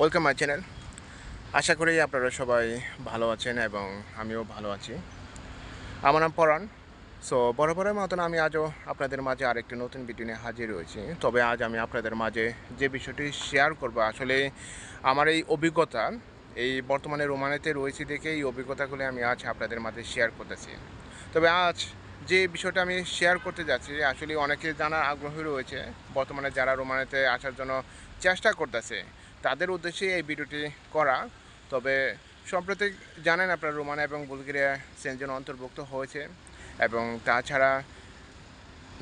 Welcome my channel আশা করি আপনারা সবাই ভালো আছেন এবং আমিও ভালো আছি। আমার নাম পরাণ। সো বরাবরের মতন আমি আজও আপনাদের মাঝে আরেকটি নতুন ভিডিও নিয়ে হাজির হয়েছি। তবে আজ আমি আপনাদের মাঝে যে বিষয়টি শেয়ার করব, আসলে আমার এই অভিজ্ঞতা, এই বর্তমানে রোমানেতে রয়েছি দেখে এই অভিজ্ঞতাগুলি আমি আজ আপনাদের মাঝে শেয়ার করতেছি। তবে আজ যে বিষয়টা আমি শেয়ার করতে যাচ্ছি, আসলে অনেকে জানার আগ্রহী রয়েছে। বর্তমানে যারা রোমানেতে আসার জন্য চেষ্টা করতেছে তাদের উদ্দেশ্যে এই ভিডিওটি করা। তবে সম্প্রতি জানেন আপনার, রোমানা এবং বুলগেরিয়া সেনজেন অন্তর্ভুক্ত হয়েছে এবং তাছাড়া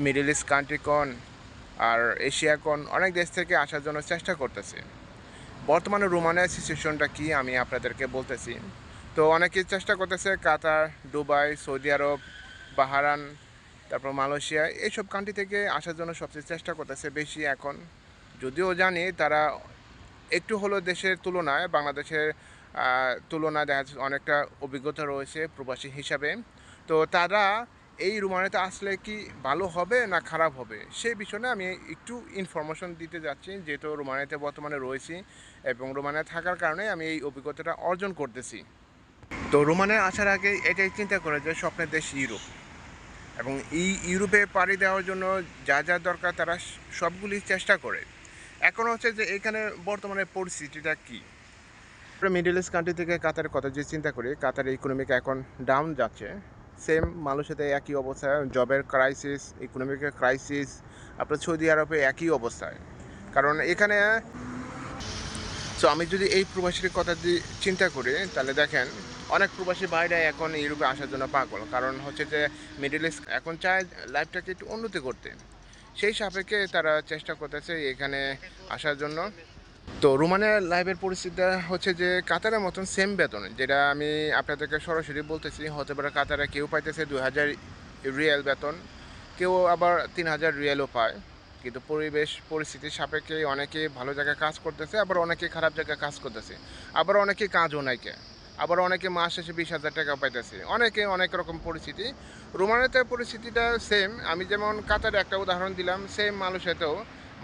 মিডল ইস্ট কান্ট্রি কান্ট্রিকন আর এশিয়া এশিয়াকন অনেক দেশ থেকে আসার জন্য চেষ্টা করতেছে। বর্তমানে রোমানের সিচুয়েশনটা কি আমি আপনাদেরকে বলতেছি। তো অনেকে চেষ্টা করতেছে কাতার, দুবাই, সৌদি আরব বাহারান তারপর মালয়েশিয়া, এইসব কান্ট্রি থেকে আসার জন্য সবচেয়ে চেষ্টা করতেছে বেশি এখন। যদিও জানি তারা একটু হলো দেশের তুলনায়, বাংলাদেশের তুলনায় দেখা যাচ্ছে অনেকটা অভিজ্ঞতা রয়েছে প্রবাসী হিসাবে। তো তারা এই রুমানেতে আসলে কি ভালো হবে না খারাপ হবে? সেই বিষয়ে আমি একটু ইনফরমেশন দিতে যাচ্ছি, যেহেতু রোমানিয়াতে বর্তমানে রয়েছি এবং রোমানিয়া থাকার কারণে আমি এই অভিজ্ঞতাটা অর্জন করতেছি। তো রোমানে আসার আগে এটাই চিন্তা করে যে স্বপ্নের দেশ ইউরোপ। এবং এই ইউরোপে পাড়ি দেওয়ার জন্য যা যা দরকার তারা সবগুলি চেষ্টা করে। এখন হচ্ছে যে এখানে বর্তমানে পরিস্থিতিটা কী? আমরা মিডল ইস্ট কান্ট্রি থেকে কাতারের কথা যে চিন্তা করি কাতারের ইকোনমিক এখন ডাউন যাচ্ছে। সেম মালয়েশিয়াতে একই অবস্থা জবের ক্রাইসিস ইকোনমিকের ক্রাইসিস আপনার সৌদি আরবে একই অবস্থায় কারণ এখানে সো আমি যদি এই প্রবাসীর কথা দিয়ে চিন্তা করি, তাহলে দেখেন, অনেক প্রবাসী বাইরে এখন ইউরোপে আসার জন্য পাগল। কারণ হচ্ছে যে মিডল ইস্ট এখন চায় লাইফটাকে একটু উন্নতি করতে। সেই সাপেক্ষে তারা চেষ্টা করতেছে এখানে আসার জন্য। তো রোমানের লাইভের পরিস্থিতিটা হচ্ছে যে কাতারের মতন সেম বেতন, যেটা আমি আপনাদেরকে সরাসরি বলতেছি, হতে পারে কাতারে কেউ পাইতেছে দু হাজার রিয়েল বেতন, কেউ আবার তিন হাজার রিয়েলও পায়। কিন্তু পরিবেশ, পরিস্থিতির সাপেক্ষে অনেকে ভালো জায়গায় কাজ করতেছে, আবার অনেকে খারাপ জায়গায় কাজ করতেছে। আবার অনেকে কাজও নাইকে। আবার অনেকে মাস শেষে বিশ হাজার টাকা পাইতেছে। অনেকে অনেক রকম পরিস্থিতি। রোমানিয়াতে পরিস্থিতিটা সেম আমি যেমন কাতারে একটা উদাহরণ দিলাম সেম মালয়েশিয়াতেও।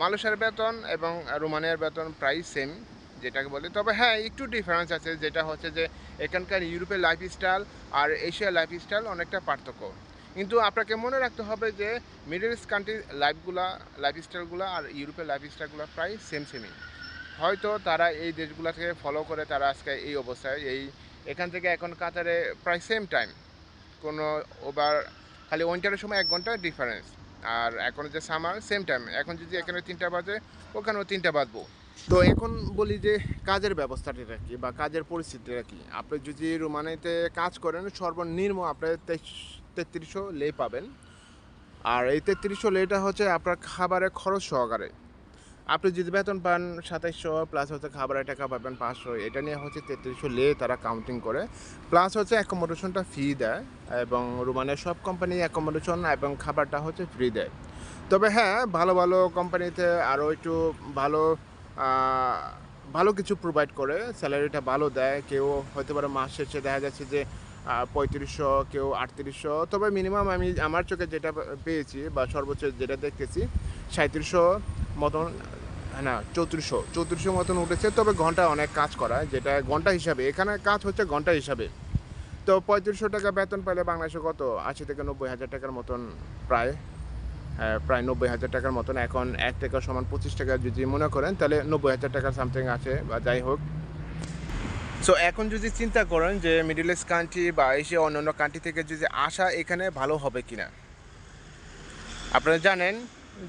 মালয়েশিয়ার বেতন এবং রোমানিয়ার বেতন প্রায় সেম যেটাকে বলে। তবে হ্যাঁ একটু ডিফারেন্স আছে, যেটা হচ্ছে যে এখানকার ইউরোপের লাইফস্টাইল আর এশিয়ার লাইফস্টাইল অনেকটা পার্থক্য। কিন্তু আপনাকে মনে রাখতে হবে যে মিডল ইস্ট কান্ট্রির লাইফগুলা লাইফস্টাইলগুলো আর ইউরোপের লাইফস্টাইলগুলো প্রায় সেম সেমই হয়তো তারা এই দেশগুলো থেকে ফলো করে তারা আজকে এই অবস্থায়। এই এখান থেকে এখন কাতারে প্রায় সেম টাইম কোনো ওবার খালি উইন্টারের সময় এক ঘণ্টা ডিফারেন্স আর এখন যে সামার সেম টাইম এখন যদি এখানে তিনটা বাজে, ওখানেও তিনটা বাজবো। তো এখন বলি যে কাজের ব্যবস্থাটা কি বা কাজের পরিস্থিতিটা কি? আপনি যদি রোমানিতে কাজ করেন, সর্বনিম্ন আপনি তেত্রিশশো লে পাবেন। আর এই তেত্রিশশো লেটা হচ্ছে আপনার খাবারের খরচ সহকারে। আপনি যদি বেতন পান সাতাইশশো প্লাস হচ্ছে খাবারের টাকা পাবেন পাঁচশো, এটা নিয়ে হচ্ছে তেত্রিশশো লে তারা কাউন্টিং করে। প্লাস হচ্ছে অ্যাকোমোডেশনটা ফ্রি দেয় এবং রোমানের সব কোম্পানি অ্যাকোমোডেশন এবং খাবারটা হচ্ছে ফ্রি দেয়। তবে হ্যাঁ ভালো ভালো কোম্পানিতে আরও একটু ভালো ভালো কিছু প্রোভাইড করে স্যালারিটা ভালো দেয়। কেউ হতে পারে মাস শেষে দেখা যাচ্ছে যে পঁয়ত্রিশশো, কেউ আটত্রিশশো, তবে মিনিমাম আমি আমার চোখে যেটা পেয়েছি বা সর্বোচ্চ যেটা দেখতেছি সাঁত্রিশশো মতন না চৌত্রিশশো চৌত্রিশশো মতন উঠেছে তবে ঘণ্টা অনেক কাজ করা যেটা ঘণ্টা হিসাবে। এখানে কাজ হচ্ছে ঘণ্টা হিসাবে। তো পঁয়ত্রিশশো টাকা বেতন পেলে বাংলাদেশে কত? আশি থেকে নব্বই হাজার টাকার মতন প্রায় হ্যাঁ, প্রায় নব্বই হাজার টাকার মতন। এখন এক টাকা সমান পঁচিশ টাকা যদি মনে করেন তাহলে নব্বই হাজার টাকার সামথিং আছে বা যাই হোক। সো এখন যদি চিন্তা করেন যে মিডল ইস্ট কান্ট্রি বা এশিয়া অন্যান্য কান্ট্রি থেকে যদি আসা এখানে ভালো হবে কিনা? আপনারা জানেন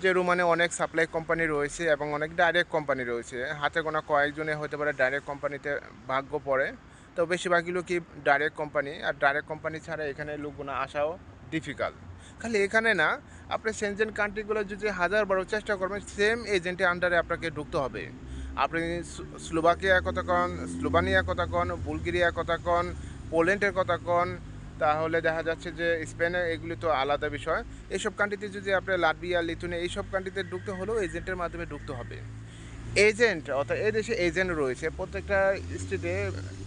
যে রোমানে অনেক সাপ্লাই কোম্পানি রয়েছে এবং অনেক ডাইরেক্ট কোম্পানি রয়েছে। হাতে গোনা কয়েকজনে হতে পারে ডাইরেক্ট কোম্পানিতে ভাগ্য পড়ে। তো বেশিরভাগই লোকই ডাইরেক্ট কোম্পানি আর ডাইরেক্ট কোম্পানি ছাড়া এখানে লোকগুলো আসাও ডিফিকাল্ট খালি এখানে না, আপনি সেনজেন কান্ট্রিগুলো যদি হাজার বারো চেষ্টা করবেন সেম এজেন্টের আন্ডারে আপনাকে ঢুকতে হবে। আপনি স্লো- স্লোভাকিয়া কথা কন, স্লোভানিয়া কথা কন, বুলগেরিয়া কথা কন, পোল্যান্ডের কথা কন তাহলে দেখা যাচ্ছে যে স্পেনে এগুলি তো আলাদা বিষয়। এইসব কান্ট্রিতে যদি আপনি লাটভিয়া, লিথুনিয়া এইসব কান্ট্রিতে ঢুকতে হলেও এজেন্টের মাধ্যমে ঢুকতে হবে। এজেন্ট অর্থাৎ এই দেশে এজেন্ট রয়েছে, প্রত্যেকটা স্টেটে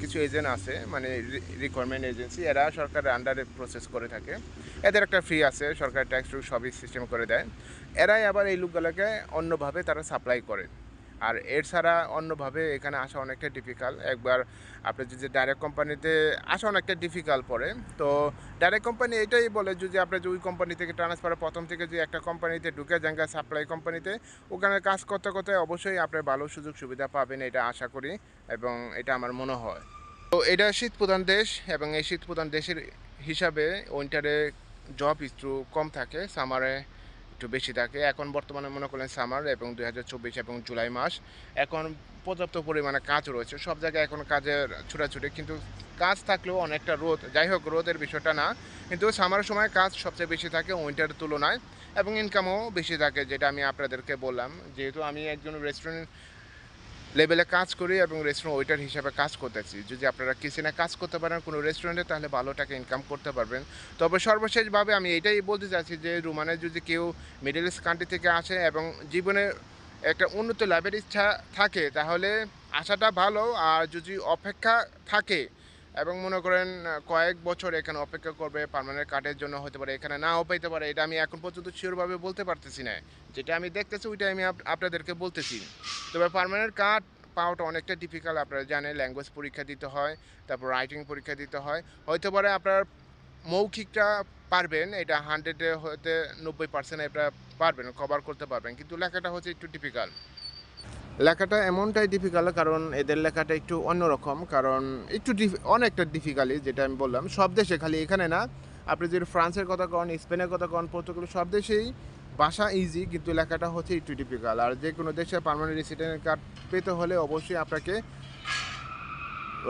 কিছু এজেন্ট আছে মানে রিকোয়ারমেন্ট এজেন্সি এরা সরকারের আন্ডারে প্রসেস করে থাকে। এদের একটা ফ্রি আছে সরকার ট্যাক্স সবই সিস্টেম করে দেয়। এরাই আবার এই লোকগুলোকে অন্যভাবে তারা সাপ্লাই করে। আর এর ছাড়া অন্যভাবে এখানে আসা অনেকটা ডিফিকাল্ট একবার আপনি যদি ডাইরেক্ট কোম্পানিতে আসা অনেকটা ডিফিকাল্ট পড়ে, তো ডাইরেক্ট কোম্পানি এটাই বলে যদি আপনি যে ওই কোম্পানি থেকে ট্রান্সফার প্রথম থেকে যে একটা কোম্পানিতে ঢুকে যান সাপ্লাই কোম্পানিতে ওখানে কাজ করতে করতে অবশ্যই আপনি ভালো সুযোগ সুবিধা পাবেন, এটা আশা করি এবং এটা আমার মনে হয়। তো এটা শীত প্রধান দেশ এবং এই শীত প্রধান দেশের হিসাবে উইন্টারে জব একটু কম থাকে সামারে একটু বেশি থাকে। এখন বর্তমানে মনে করেন সামার এবং দুই হাজার চব্বিশ এবং জুলাই মাস। এখন পর্যাপ্ত পরিমাণে কাজ রয়েছে। সব জায়গায় এখন কাজের ছুটাছুটি, কিন্তু কাজ থাকলেও অনেকটা রোদ। যাই হোক, রোদের বিষয়টা না, কিন্তু সামার সময় কাজ সবচেয়ে বেশি থাকে উইন্টারের তুলনায় এবং ইনকামও বেশি থাকে, যেটা আমি আপনাদেরকে বললাম। যেহেতু আমি একজন রেস্টুরেন্ট লেভেলে কাজ করি এবং রেস্টুরেন্ট ওয়েটার হিসাবে কাজ করতেছি। যদি আপনারা কিচেনে কাজ করতে পারেন কোনো রেস্টুরেন্টে তাহলে ভালো টাকা ইনকাম করতে পারবেন। তবে সর্বশেষভাবে আমি এটাই বলতে চাইছি যে, রুমানে যদি কেউ মিডল ইস্ট কান্ট্রি থেকে আসে এবং জীবনে একটা উন্নত লাভের ইচ্ছা থাকে, তাহলে আশাটা ভালো। আর যদি অপেক্ষা থাকে এবং মনে করেন কয়েক বছর এখানে অপেক্ষা করবে পার্মানেন্ট কার্ডের জন্য, হতে পারে এখানে নাও পাইতে পারে, এটা আমি এখন পর্যন্ত শিওরভাবে বলতে পারতেছি না। যেটা আমি দেখতেছি ওইটা আমি আপ- আপনাদেরকে বলতেছি। তবে পার্মানেন্ট কার্ড পাওয়াটা অনেকটা ডিফিকাল্ট আপনারা জানেন ল্যাঙ্গুয়েজ পরীক্ষা দিতে হয়, তারপর রাইটিং পরীক্ষা দিতে হয়। হয়তো পারে আপনার মৌখিকটা পারবেন, এটা হান্ড্রেডে হতে নব্বই পার্সেন্ট এটা পারবেন কভার করতে পারবেন, কিন্তু লেখাটা হচ্ছে একটু ডিফিকাল্ট লেখাটা এমনটাই ডিফিকাল্ট কারণ এদের লেখাটা একটু অন্যরকম, কারণ একটু অনেকটা ডিফিকাল্টি যেটা আমি বললাম। সব দেশে খালি এখানে না। আপনি যদি ফ্রান্সের কথা কন, স্পেনের কথা কন, পর্তুগাল, সব দেশেই ভাষা ইজি কিন্তু লেখাটা হচ্ছে একটু ডিফিকাল্ট আর যে কোনো দেশে পার্মানেন্ট রেসিডেন্ট কার্ড পেতে হলে অবশ্যই আপনাকে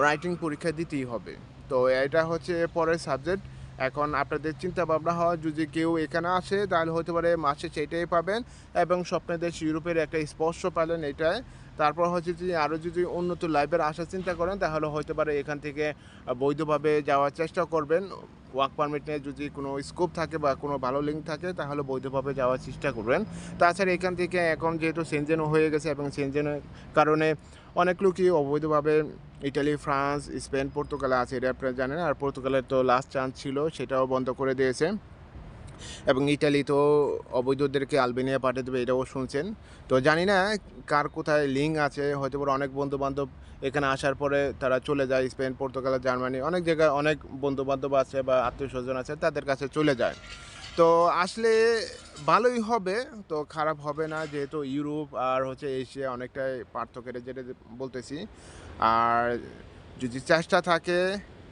রাইটিং পরীক্ষা দিতেই হবে। তো এটা হচ্ছে পরের সাবজেক্ট এখন আপনাদের চিন্তা ভাবনা হয়, যদি কেউ এখানে আসে, তাহলে হতে পারে মাসে সেটাই পাবেন এবং স্বপ্নের দেশ ইউরোপের একটা স্পর্শ পেলেন, এটাই। তারপর হচ্ছে যদি আরও যদি উন্নত লাইফের আসার চিন্তা করেন, তাহলে হতে পারে এখান থেকে বৈধভাবে যাওয়ার চেষ্টা করবেন। ওয়ার্ক পারমিট নিয়ে যদি কোনো স্কোপ থাকে বা কোনো ভালো লিঙ্ক থাকে, তাহলে বৈধভাবে যাওয়ার চেষ্টা করবেন। তাছাড়া এখান থেকে এখন যেহেতু সেনজেন হয়ে গেছে এবং সেনজেনের কারণে অনেক লোকই অবৈধভাবে ইটালি ফ্রান্স স্পেন পর্তুগালে আছে, এটা আপনারা জানেন। আর পর্তুগালের তো লাস্ট চান্স ছিল, সেটাও বন্ধ করে দিয়েছে। এবং ইটালি তো অবৈধদেরকে আলবেনিয়া পাঠিয়ে দেবে এটাও শুনছেন। তো জানি না কার কোথায় লিঙ্ক আছে, হয়তো অনেক বন্ধু বান্ধব এখানে আসার পরে তারা চলে যায়, স্পেন, পর্তুগাল, জার্মানি, অনেক জায়গায় অনেক বন্ধু বান্ধব আছে বা আত্মীয় স্বজন আছে, তাদের কাছে চলে যায়। তো আসলে ভালোই হবে, তো খারাপ হবে না, যেহেতু ইউরোপ আর হচ্ছে এশিয়া অনেকটাই পার্থক্যের যেটা বলতেছি। আর যদি চেষ্টা থাকে,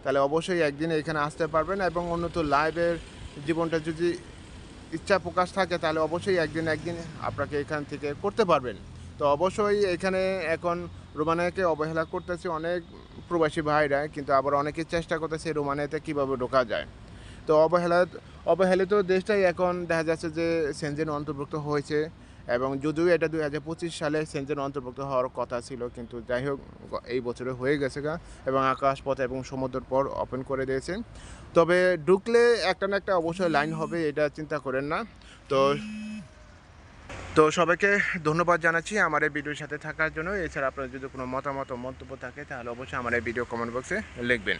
তাহলে অবশ্যই একদিন এখানে আসতে পারবেন এবং উন্নত লাইভের জীবনটা যদি ইচ্ছা প্রকাশ থাকে, তাহলে অবশ্যই একদিন একদিন আপনাকে এখান থেকে করতে পারবেন। তো অবশ্যই এখানে এখন রোমানিয়াকে অবহেলা করতেছে অনেক প্রবাসী ভাইরা, কিন্তু আবার অনেকে চেষ্টা করতেছে রোমানিয়াতে কীভাবে ঢোকা যায়। তো অবহেলা, অবহেলিত দেশটাই এখন দেখা যাচ্ছে যে সেনজেন অন্তর্ভুক্ত হয়েছে। এবং যদিও এটা দুই হাজার পঁচিশ সালে সেনজেন অন্তর্ভুক্ত হওয়ার কথা ছিল, কিন্তু যাই হোক, এই বছরে হয়ে গেছে গা। এবং আকাশপথ এবং সমুদ্রের পর ওপেন করে দিয়েছে তবে ঢুকলে একটা না একটা অবশ্যই লাইন হবে, এটা চিন্তা করেন না। তো তো সবাইকে ধন্যবাদ জানাচ্ছি আমার এই ভিডিওর সাথে থাকার জন্য। এছাড়া আপনার যদি কোনো মতামত মন্তব্য থাকে, তাহলে অবশ্যই আমার এই ভিডিও কমেন্ট বক্সে লিখবেন।